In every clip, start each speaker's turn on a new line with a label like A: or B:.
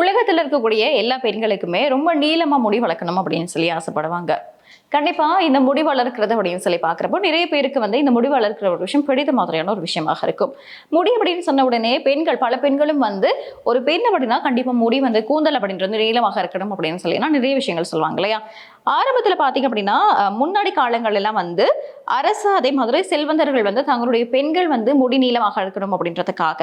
A: உலகத்துல இருக்கக்கூடிய எல்லா பெண்களுக்குமே ரொம்ப நீளமா முடி வளர்க்கணும் அப்படின்னு சொல்லி ஆசைப்படுவாங்க. கண்டிப்பா இந்த முடி வளர்க்கிறது அப்படின்னு சொல்லி பார்க்குறப்போ நிறைய பேருக்கு வந்து இந்த முடி வளர்க்கிற ஒரு விஷயம் பிடித்த மாதிரியான ஒரு விஷயமாக இருக்கும். முடி அப்படின்னு சொன்ன உடனே பெண்கள் பல பெண்களும் வந்து ஒரு பெண் அப்படின்னா கண்டிப்பா முடி வந்து கூந்தல் அப்படின்றது நீளமாக இருக்கணும் அப்படின்னு சொல்லி நிறைய விஷயங்கள் சொல்லுவாங்க இல்லையா? ஆரம்பத்தில் பார்த்தீங்க அப்படின்னா முன்னாடி காலங்கள்லாம் வந்து அரசு அதே மாதிரி செல்வந்தர்கள் வந்து தங்களுடைய பெண்கள் வந்து முடி நீளமாக இருக்கணும் அப்படின்றதுக்காக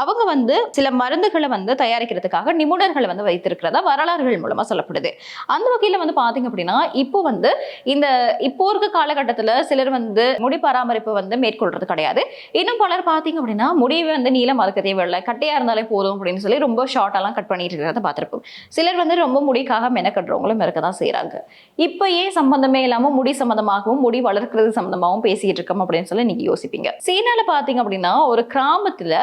A: அவங்க வந்து சில மருந்துகளை வந்து தயாரிக்கிறதுக்காக நிபுணர்களை வந்து வைத்திருக்கிறதா வரலாறுகள் மூலமாக சொல்லப்படுது. அந்த வகையில் வந்து பார்த்தீங்க அப்படின்னா இப்போ வந்து இந்த இப்போ இருக்க காலகட்டத்தில் சிலர் வந்து முடி பராமரிப்பு வந்து மேற்கொள்றது கிடையாது. இன்னும் பலர் பார்த்தீங்க அப்படின்னா முடிவை வந்து நீளம் இருக்க தேவையில்லை கட்டையாக இருந்தாலே போதும் அப்படின்னு சொல்லி ரொம்ப ஷார்ட்டெல்லாம் கட் பண்ணிட்டு இருக்கிறத பார்த்துருப்போம். சிலர் வந்து ரொம்ப முடிக்காக மெனக்கட்டுறவங்களும் இருக்க தான் செய்கிறாங்க இப்போ ஏன் சம்பந்தமே இல்லாமல் முடி சம்மந்தமாகவும் முடி வளர்க்கிறது சம்மந்தமாகவும் பேசிகிட்டு இருக்கோம் அப்படின்னு சொல்லி நீங்கள் யோசிப்பீங்க. சீனாவில் பார்த்தீங்க அப்படின்னா ஒரு கிராமத்தில்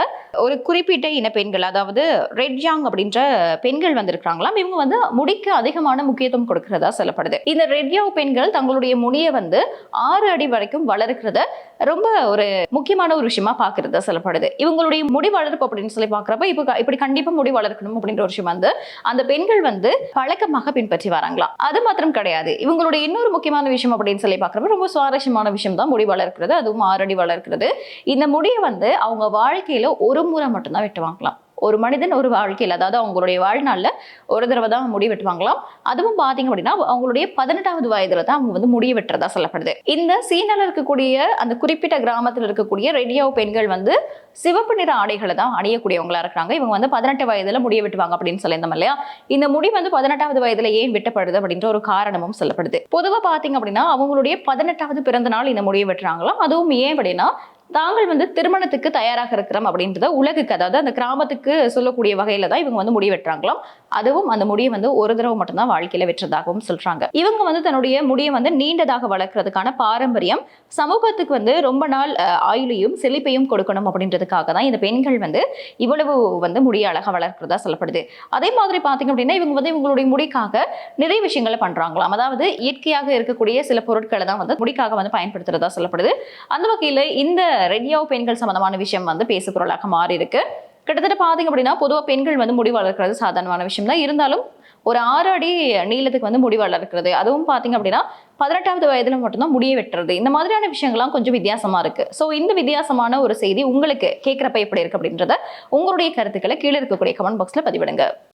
A: ஒரு குறிப்பிட்ட இன பெண்கள் அதாவது ரெட்ஜாங் அப்படின்ற பெண்கள் வந்திருக்கிறாங்களாம். இவங்க வந்து முடிக்கு அதிகமான முக்கியத்துவம் கொடுக்கறதா சொல்லப்படுது. இந்த ரெட்யாங் பெண்கள் தங்களுடைய முடியை வந்து ஆறு அடி வரைக்கும் வளர்க்கிறத ரொம்ப ஒரு முக்கியமான ஒரு விஷயமா பார்க்கறதா சொல்லப்படுது. இவங்களுடைய முடி வளர்ப்பு அப்படின்னு சொல்லி பார்க்குறப்ப இப்போ இப்படி கண்டிப்பாக முடி வளர்க்கணும் அப்படின்ற ஒரு விஷயம் வந்து அந்த பெண்கள் வந்து பழக்கமாக பின்பற்றி வராங்களாம். அது மாத்திரம் கிடையாது. இவங்களுடைய இன்னொரு முக்கியமான விஷயம் அப்படின்னு சொல்லி பார்க்குறப்ப ரொம்ப சுவாரஸ்யமான விஷயம் தான் முடி வளர்க்கிறது அதுவும் ஆறடி வளர்க்கிறது. இந்த முடியை வந்து அவங்க வாழ்க்கையில ஒரு முறை மட்டும்தான் வெட்டுவாங்களாம் ஒரு மனிதன் ஒரு வாழ்க்கையில் அதாவது அவங்களுடைய வாழ்நாளில் ஒரு தடவை தான் முடி வெட்டுவாங்களாம். அதுவும் பார்த்தீங்க அப்படின்னா அவங்களுடைய பதினெட்டாவது வயதில் தான் அவங்க வந்து முடிய வெட்டுறதா சொல்லப்படுது. இந்த சீனாவில் இருக்கக்கூடிய அந்த குறிப்பிட்ட கிராமத்தில் இருக்கக்கூடிய ரெடியோ பெண்கள் வந்து சிவப்பு நிற ஆடைகளை தான் அணியக்கூடியவங்களா இருக்கிறாங்க. இவங்க வந்து பதினெட்டு வயதில் முடிய வெட்டுவாங்க அப்படின்னு சொல்லியிருந்தோம் இல்லையா? இந்த முடி வந்து பதினெட்டாவது வயதில் ஏன் வெட்டப்படுது அப்படின்ற ஒரு காரணமும் சொல்லப்படுது. பொதுவா பார்த்தீங்க அப்படின்னா அவங்களுடைய பதினெட்டாவது பிறந்த நாள் இந்த முடியை வெட்டுறாங்களாம். அதுவும் ஏன் அப்படின்னா தாங்கள் வந்து திருமணத்துக்கு தயாராக இருக்கிறோம் அப்படின்றத உலகுக்கு அதாவது அந்த கிராமத்துக்கு சொல்லக்கூடிய வகையில தான் இவங்க வந்து முடி வெட்டுறாங்களாம். அதுவும் அந்த முடியை வந்து ஒரு தடவை மட்டும்தான் வாழ்க்கையில வெற்றதாகவும் சொல்றாங்க. இவங்க வந்து தன்னுடைய முடியை வந்து நீண்டதாக வளர்க்கறதுக்கான பாரம்பரியம் சமூகத்துக்கு வந்து ரொம்ப நாள் ஆயுளையும் செழிப்பையும் கொடுக்கணும் அப்படின்றதுக்காக தான் இந்த பெண்கள் வந்து இவ்வளவு வந்து முடிய அழகாக வளர்க்கிறதா சொல்லப்படுது. அதே மாதிரி பார்த்தீங்க அப்படின்னா இவங்க வந்து இவங்களுடைய முடிக்காக நிறைய விஷயங்களை பண்றாங்களாம். அதாவது இயற்கையாக இருக்கக்கூடிய சில பொருட்களை தான் வந்து முடிக்காக வந்து பயன்படுத்துறதா சொல்லப்படுது. அந்த வகையில் இந்த ரெடியோ பெண்கள் சம்பந்தமான விஷயம் வந்து பேசு பொருளாக மாறி இருக்கு கிட்டத்தட்ட பாத்தீங்க அப்படின்னா பொதுவாக பெண்கள் வந்து முடி வளர்க்கிறது சாதாரணமான விஷயம் தான் இருந்தாலும் ஒரு ஆறு அடி நீளத்துக்கு வந்து முடி வளர்க்கிறது அதுவும் பாத்தீங்க அப்படின்னா பதினெட்டாவது வயதுல மட்டும்தான் முடிய வெட்டுறது. இந்த மாதிரியான விஷயங்கள்லாம் கொஞ்சம் வித்தியாசமா இருக்கு. ஸோ இந்த வித்தியாசமான ஒரு செய்தி உங்களுக்கு கேட்குறப்ப எப்படி இருக்கு அப்படின்றத உங்களுடைய கருத்துக்களை கீழே இருக்கக்கூடிய கமெண்ட் பாக்ஸ்ல பதிவிடுங்க.